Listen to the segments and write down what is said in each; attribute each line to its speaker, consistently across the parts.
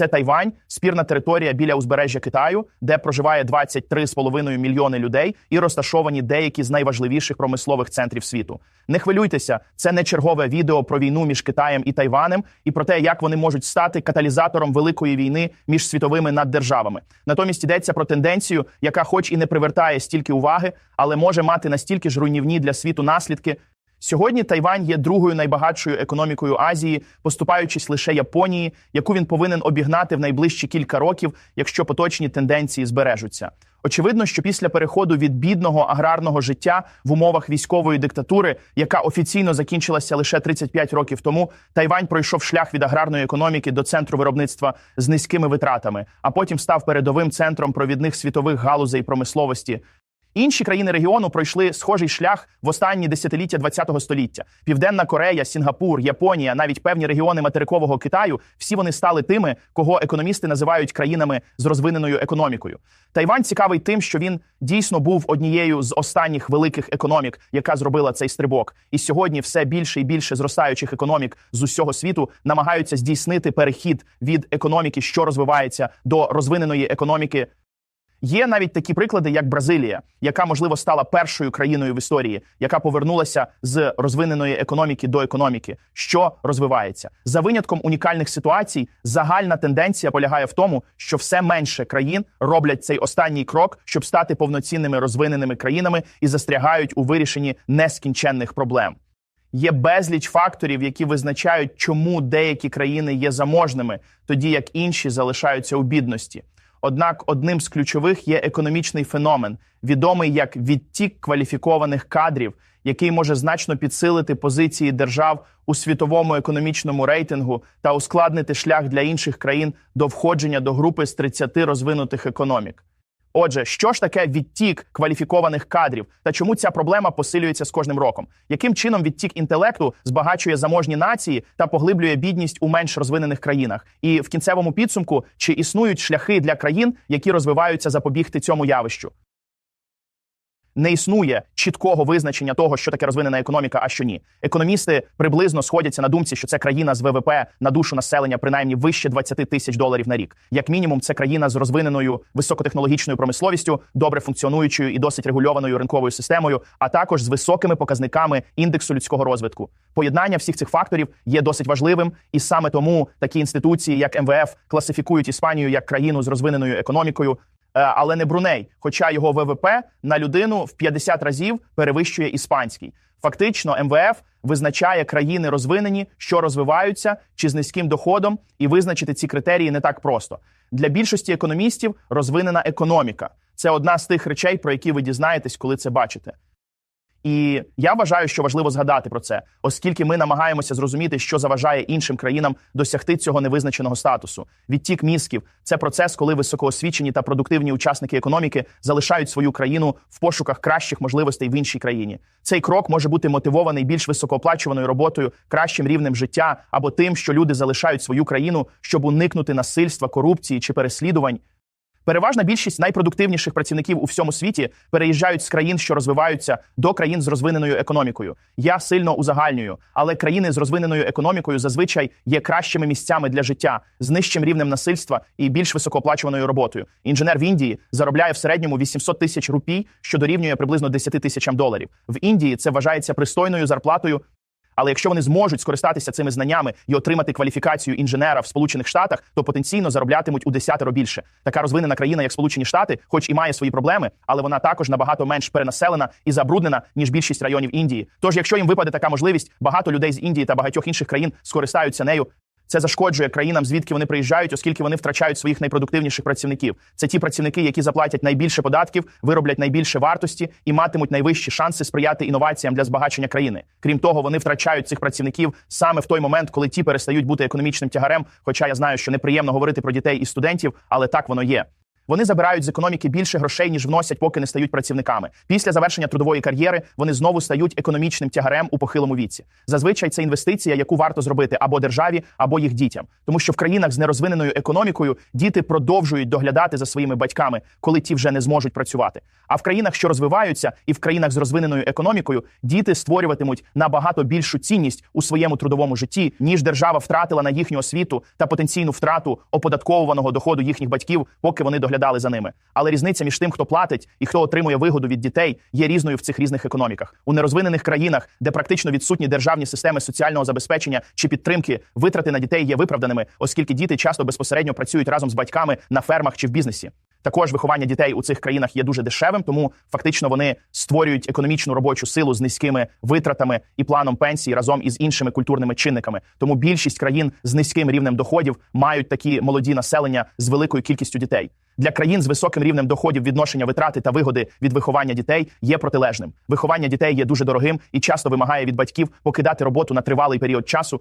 Speaker 1: Це Тайвань, спірна територія біля узбережжя Китаю, де проживає 23,5 мільйони людей і розташовані деякі з найважливіших промислових центрів світу. Не хвилюйтеся, це не чергове відео про війну між Китаєм і Тайванем і про те, як вони можуть стати каталізатором великої війни між світовими наддержавами. Натомість йдеться про тенденцію, яка, хоч і не привертає стільки уваги, але може мати настільки ж руйнівні для світу наслідки. Сьогодні Тайвань є другою найбагатшою економікою Азії, поступаючись лише Японії, яку він повинен обігнати в найближчі кілька років, якщо поточні тенденції збережуться. Очевидно, що після переходу від бідного аграрного життя в умовах військової диктатури, яка офіційно закінчилася лише 35 років тому, Тайвань пройшов шлях від аграрної економіки до центру виробництва з низькими витратами, а потім став передовим центром провідних світових галузей промисловості. Інші країни регіону пройшли схожий шлях в останні десятиліття ХХ століття. Південна Корея, Сінгапур, Японія, навіть певні регіони материкового Китаю всі вони стали тими, кого економісти називають країнами з розвиненою економікою. Тайвань цікавий тим, що він дійсно був однією з останніх великих економік, яка зробила цей стрибок. І сьогодні все більше і більше зростаючих економік з усього світу намагаються здійснити перехід від економіки, що розвивається, до розвиненої економіки. Є навіть такі приклади, як Бразилія, яка можливо стала першою країною в історії, яка повернулася з розвиненої економіки до економіки, що розвивається за винятком унікальних ситуацій. Загальна тенденція полягає в тому, що все менше країн роблять цей останній крок, щоб стати повноцінними розвиненими країнами і застрягають у вирішенні нескінченних проблем. Є безліч факторів, які визначають, чому деякі країни є заможними, тоді як інші залишаються у бідності. Однак одним з ключових є економічний феномен, відомий як відтік кваліфікованих кадрів, який може значно підсилити позиції держав у світовому економічному рейтингу та ускладнити шлях для інших країн до входження до групи з 30 розвинутих економік. Отже, що ж таке відтік кваліфікованих кадрів та чому ця проблема посилюється з кожним роком? Яким чином відтік інтелекту збагачує заможні нації та поглиблює бідність у менш розвинених країнах? І в кінцевому підсумку чи існують шляхи для країн, які розвиваються запобігти цьому явищу? Не існує чіткого визначення того, що таке розвинена економіка, а що ні. Економісти приблизно сходяться на думці, що це країна з ВВП на душу населення, принаймні вище 20 тисяч доларів на рік. Як мінімум, це країна з розвиненою високотехнологічною промисловістю, добре функціонуючою і досить регульованою ринковою системою, а також з високими показниками індексу людського розвитку. Поєднання всіх цих факторів є досить важливим, і саме тому такі інституції, як МВФ, класифікують Іспанію як країну з розвиненою економікою, але не Бруней. Хоча його ВВП на людину в 50 разів перевищує іспанський. Фактично, МВФ визначає країни розвинені, що розвиваються чи з низьким доходом, і визначити ці критерії не так просто. Для більшості економістів розвинена економіка. Це одна з тих речей, про які ви дізнаєтесь, коли це бачите. І я вважаю, що важливо згадати про це, оскільки ми намагаємося зрозуміти, що заважає іншим країнам досягти цього невизначеного статусу. Відтік мізків це процес, коли високоосвічені та продуктивні учасники економіки залишають свою країну в пошуках кращих можливостей в іншій країні. Цей крок може бути мотивований більш високооплачуваною роботою, кращим рівнем життя або тим, що люди залишають свою країну, щоб уникнути насильства, корупції чи переслідувань. Переважна більшість найпродуктивніших працівників у всьому світі переїжджають з країн, що розвиваються, до країн з розвиненою економікою. Я сильно узагальнюю, але країни з розвиненою економікою зазвичай є кращими місцями для життя з нижчим рівнем насильства і більш високооплачуваною роботою. Інженер в Індії заробляє в середньому 800 тисяч рупій, що дорівнює приблизно 10 тисячам доларів. В Індії це вважається пристойною зарплатою але якщо вони зможуть скористатися цими знаннями і отримати кваліфікацію інженера в Сполучених Штатах, то потенційно зароблятимуть у десятеро більше. Така розвинена країна, як Сполучені Штати, хоч і має свої проблеми, але вона також набагато менш перенаселена і забруднена ніж більшість районів Індії. Тож, якщо їм випаде така можливість, багато людей з Індії та багатьох інших країн скористаються нею. Це зашкоджує країнам, звідки вони приїжджають, оскільки вони втрачають своїх найпродуктивніших працівників. Це ті працівники, які заплатять найбільше податків, вироблять найбільше вартості і матимуть найвищі шанси сприяти інноваціям для збагачення країни. Крім того, вони втрачають цих працівників саме в той момент, коли ті перестають бути економічним тягарем. Хоча я знаю, що неприємно говорити про дітей і студентів, але так воно є. Вони забирають з економіки більше грошей, ніж вносять, поки не стають працівниками. Після завершення трудової кар'єри вони знову стають економічним тягарем у похилому віці. Зазвичай це інвестиція, яку варто зробити або державі, або їх дітям, тому що в країнах з нерозвиненою економікою діти продовжують доглядати за своїми батьками, коли ті вже не зможуть працювати. А в країнах, що розвиваються, і в країнах з розвиненою економікою, діти створюватимуть набагато більшу цінність у своєму трудовому житті, ніж держава втратила на їхню освіту та потенційну втрату оподатковуваного доходу їхніх батьків, поки вони доглядали за ними. Але різниця між тим, хто платить і хто отримує вигоду від дітей, є різною в цих різних економіках. У нерозвинених країнах, де практично відсутні державні системи соціального забезпечення чи підтримки, витрати на дітей є виправданими, оскільки діти часто безпосередньо працюють разом з батьками на фермах чи в бізнесі. Також виховання дітей у цих країнах є дуже дешевим, тому фактично вони створюють економічну робочу силу з низькими витратами і планом пенсії разом із іншими культурними чинниками. Тому більшість країн з низьким рівнем доходів мають такі молоді населення з великою кількістю дітей. Для країн з високим рівнем доходів відношення витрати та вигоди від виховання дітей є протилежним. Виховання дітей є дуже дорогим і часто вимагає від батьків покидати роботу на тривалий період часу,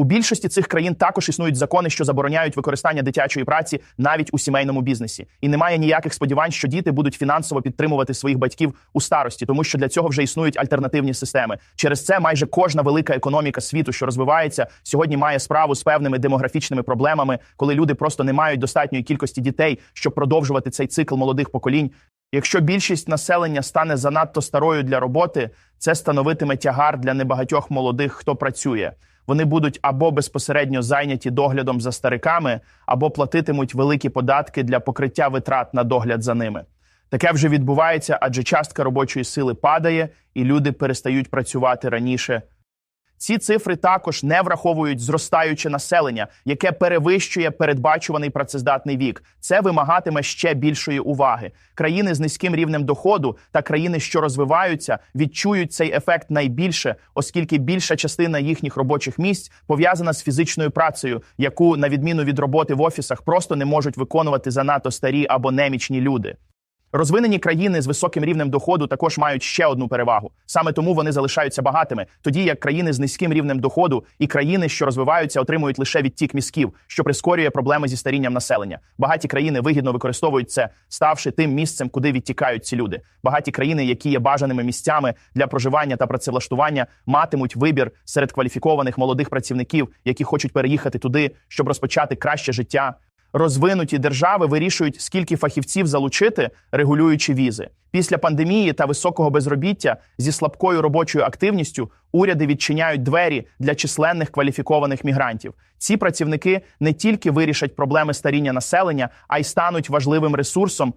Speaker 1: у більшості цих країн також існують закони, що забороняють використання дитячої праці навіть у сімейному бізнесі, і немає ніяких сподівань, що діти будуть фінансово підтримувати своїх батьків у старості, тому що для цього вже існують альтернативні системи. Через це майже кожна велика економіка світу, що розвивається, сьогодні має справу з певними демографічними проблемами, коли люди просто не мають достатньої кількості дітей, щоб продовжувати цей цикл молодих поколінь. Якщо більшість населення стане занадто старою для роботи, це становитиме тягар для небагатьох молодих, хто працює вони будуть або безпосередньо зайняті доглядом за стариками, або платитимуть великі податки для покриття витрат на догляд за ними. Таке вже відбувається, адже частка робочої сили падає, і люди перестають працювати раніше ці цифри також не враховують зростаюче населення, яке перевищує передбачуваний працездатний вік. Це вимагатиме ще більшої уваги. Країни з низьким рівнем доходу та країни, що розвиваються, відчують цей ефект найбільше, оскільки більша частина їхніх робочих місць пов'язана з фізичною працею, яку на відміну від роботи в офісах просто не можуть виконувати занадто старі або немічні люди. Розвинені країни з високим рівнем доходу також мають ще одну перевагу. Саме тому вони залишаються багатими, тоді як країни з низьким рівнем доходу і країни, що розвиваються, отримують лише відтік мізків, що прискорює проблеми зі старінням населення. Багаті країни вигідно використовують це, ставши тим місцем, куди відтікають ці люди. Багаті країни, які є бажаними місцями для проживання та працевлаштування, матимуть вибір серед кваліфікованих молодих працівників, які хочуть переїхати туди, щоб розпочати краще життя розвинуті держави вирішують, скільки фахівців залучити, регулюючи візи. Після пандемії та високого безробіття зі слабкою робочою активністю уряди відчиняють двері для численних кваліфікованих мігрантів. Ці працівники не тільки вирішать проблеми старіння населення, а й стануть важливим ресурсом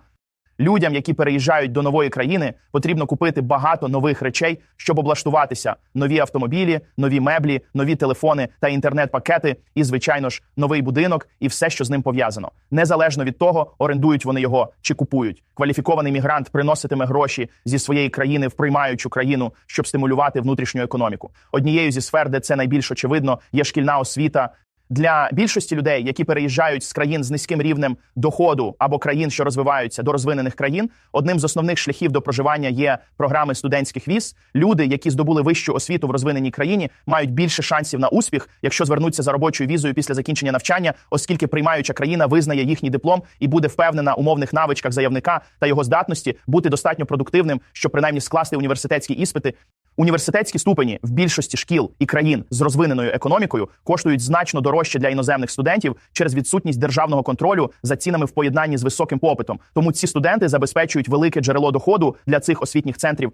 Speaker 1: Людям, які переїжджають до нової країни, потрібно купити багато нових речей, щоб облаштуватися: нові автомобілі, нові меблі, нові телефони та інтернет-пакети, і, звичайно ж, новий будинок і все, що з ним пов'язано. Незалежно від того, орендують вони його чи купують. Кваліфікований мігрант приноситиме гроші зі своєї країни в приймаючу країну, щоб стимулювати внутрішню економіку. Однією зі сфер, де це найбільш очевидно, є шкільна освіта, для більшості людей, які переїжджають з країн з низьким рівнем доходу або країн, що розвиваються до розвинених країн, одним з основних шляхів до проживання є програми студентських віз. Люди, які здобули вищу освіту в розвиненій країні, мають більше шансів на успіх, якщо звернуться за робочою візою після закінчення навчання, оскільки приймаюча країна визнає їхній диплом і буде впевнена умовних навичках заявника та його здатності бути достатньо продуктивним, щоб принаймні скласти університетські іспити Університетські ступені в більшості шкіл і країн з розвиненою економікою коштують значно дорожче для іноземних студентів через відсутність державного контролю за цінами в поєднанні з високим попитом. Тому ці студенти забезпечують велике джерело доходу для цих освітніх центрів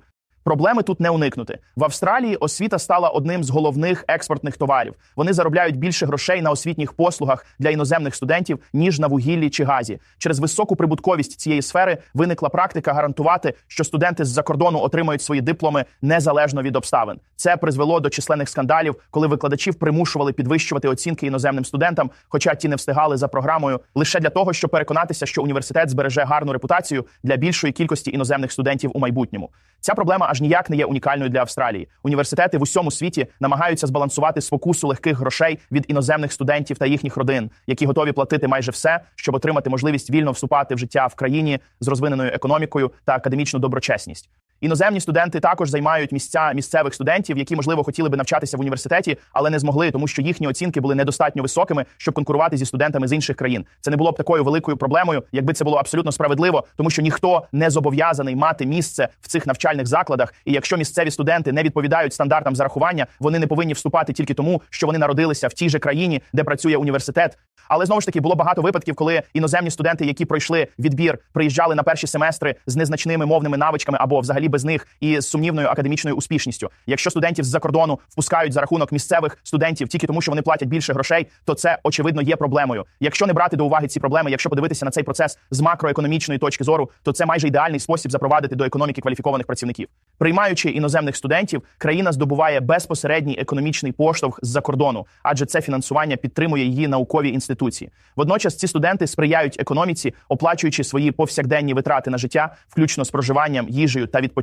Speaker 1: Проблеми тут не уникнути в Австралії. Освіта стала одним з головних експортних товарів. Вони заробляють більше грошей на освітніх послугах для іноземних студентів ніж на вугіллі чи газі. Через високу прибутковість цієї сфери виникла практика гарантувати, що студенти з-за кордону отримають свої дипломи незалежно від обставин. Це призвело до численних скандалів, коли викладачів примушували підвищувати оцінки іноземним студентам, хоча ті не встигали за програмою, лише для того, щоб переконатися, що університет збереже гарну репутацію для більшої кількості іноземних студентів у майбутньому. Ця проблема аж ніяк не є унікальною для Австралії. Університети в усьому світі намагаються збалансувати спокусу легких грошей від іноземних студентів та їхніх родин, які готові платити майже все, щоб отримати можливість вільно вступати в життя в країні з розвиненою економікою та академічну доброчесність. Іноземні студенти також займають місця місцевих студентів, які можливо хотіли би навчатися в університеті, але не змогли, тому що їхні оцінки були недостатньо високими, щоб конкурувати зі студентами з інших країн. Це не було б такою великою проблемою, якби це було абсолютно справедливо, тому що ніхто не зобов'язаний мати місце в цих навчальних закладах. І якщо місцеві студенти не відповідають стандартам зарахування, вони не повинні вступати тільки тому, що вони народилися в тій же країні, де працює університет. Але знову ж таки було багато випадків, коли іноземні студенти, які пройшли відбір, приїжджали на перші семестри з незначними мовними навичками або взагалі без них і з сумнівною академічною успішністю. Якщо студентів з-за кордону впускають за рахунок місцевих студентів тільки тому, що вони платять більше грошей, то це очевидно є проблемою. Якщо не брати до уваги ці проблеми, якщо подивитися на цей процес з макроекономічної точки зору, то це майже ідеальний спосіб запровадити до економіки кваліфікованих працівників. Приймаючи іноземних студентів, країна здобуває безпосередній економічний поштовх з-за кордону, адже це фінансування підтримує її наукові інституції. Водночас ці студенти сприяють економіці, оплачуючи свої повсякденні витрати на життя, включно з проживанням, їжею та відпочинком.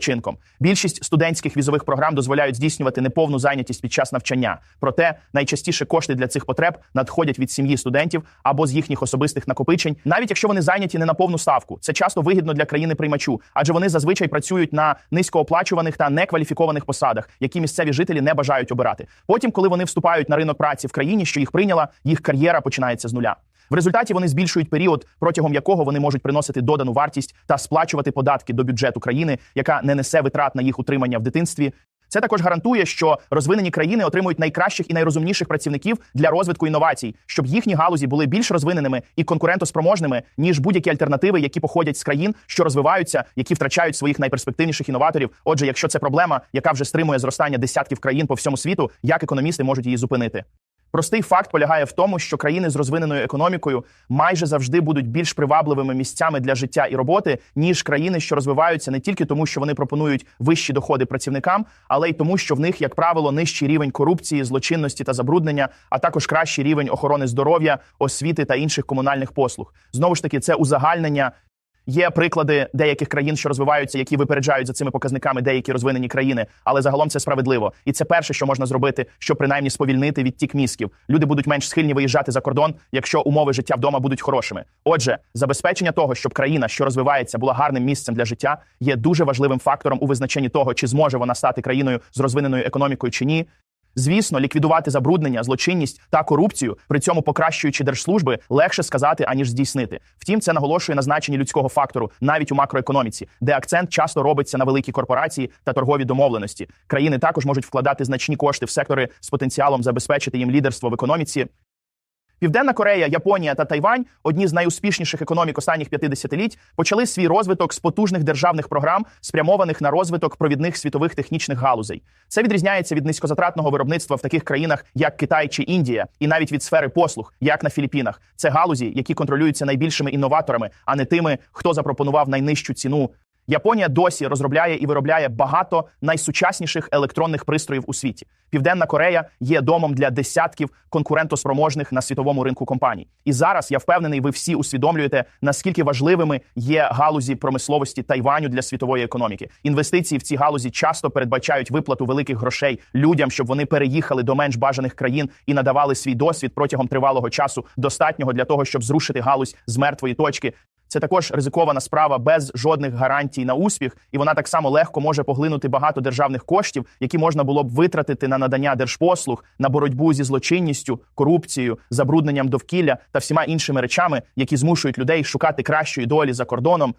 Speaker 1: Більшість студентських візових програм дозволяють здійснювати неповну зайнятість під час навчання. Проте найчастіше кошти для цих потреб надходять від сім'ї студентів або з їхніх особистих накопичень, навіть якщо вони зайняті не на повну ставку. Це часто вигідно для країни приймачу, адже вони зазвичай працюють на низькооплачуваних та некваліфікованих посадах, які місцеві жителі не бажають обирати. Потім, коли вони вступають на ринок праці в країні, що їх прийняла, їх кар'єра починається з нуля. В результаті вони збільшують період, протягом якого вони можуть приносити додану вартість та сплачувати податки до бюджету країни, яка не несе витрат на їх утримання в дитинстві. Це також гарантує, що розвинені країни отримують найкращих і найрозумніших працівників для розвитку інновацій, щоб їхні галузі були більш розвиненими і конкурентоспроможними, ніж будь-які альтернативи, які походять з країн, що розвиваються, які втрачають своїх найперспективніших інноваторів. Отже, якщо це проблема, яка вже стримує зростання десятків країн по всьому світу, як економісти можуть її зупинити? Простий факт полягає в тому, що країни з розвиненою економікою майже завжди будуть більш привабливими місцями для життя і роботи, ніж країни, що розвиваються не тільки тому, що вони пропонують вищі доходи працівникам, але й тому, що в них, як правило, нижчий рівень корупції, злочинності та забруднення, а також кращий рівень охорони здоров'я, освіти та інших комунальних послуг. Знову ж таки, це узагальнення. Є приклади деяких країн, що розвиваються, які випереджають за цими показниками деякі розвинені країни, але загалом це справедливо. І це перше, що можна зробити, щоб принаймні сповільнити відтік мізків. Люди будуть менш схильні виїжджати за кордон, якщо умови життя вдома будуть хорошими. Отже, забезпечення того, щоб країна, що розвивається, була гарним місцем для життя, є дуже важливим фактором у визначенні того, чи зможе вона стати країною з розвиненою економікою чи ні. Звісно, ліквідувати забруднення, злочинність та корупцію, при цьому покращуючи держслужби, легше сказати аніж здійснити. Втім, це наголошує на значенні людського фактору навіть у макроекономіці, де акцент часто робиться на великі корпорації та торгові домовленості. Країни також можуть вкладати значні кошти в сектори з потенціалом забезпечити їм лідерство в економіці. Південна Корея, Японія та Тайвань, одні з найуспішніших економік останніх 50-літь, почали свій розвиток з потужних державних програм, спрямованих на розвиток провідних світових технічних галузей. Це відрізняється від низькозатратного виробництва в таких країнах, як Китай чи Індія, і навіть від сфери послуг, як на Філіппінах. Це галузі, які контролюються найбільшими інноваторами, а не тими, хто запропонував найнижчу ціну. Японія досі розробляє і виробляє багато найсучасніших електронних пристроїв у світі. Південна Корея є домом для десятків конкурентоспроможних на світовому ринку компаній. І зараз я впевнений, ви всі усвідомлюєте, наскільки важливими є галузі промисловості Тайваню для світової економіки. Інвестиції в ці галузі часто передбачають виплату великих грошей людям, щоб вони переїхали до менш бажаних країн і надавали свій досвід протягом тривалого часу, достатнього для того, щоб зрушити галузь з мертвої точки. Це також ризикована справа без жодних гарантій на успіх, і вона так само легко може поглинути багато державних коштів, які можна було б витратити на надання держпослуг, на боротьбу зі злочинністю, корупцією, забрудненням довкілля та всіма іншими речами, які змушують людей шукати кращої долі за кордоном.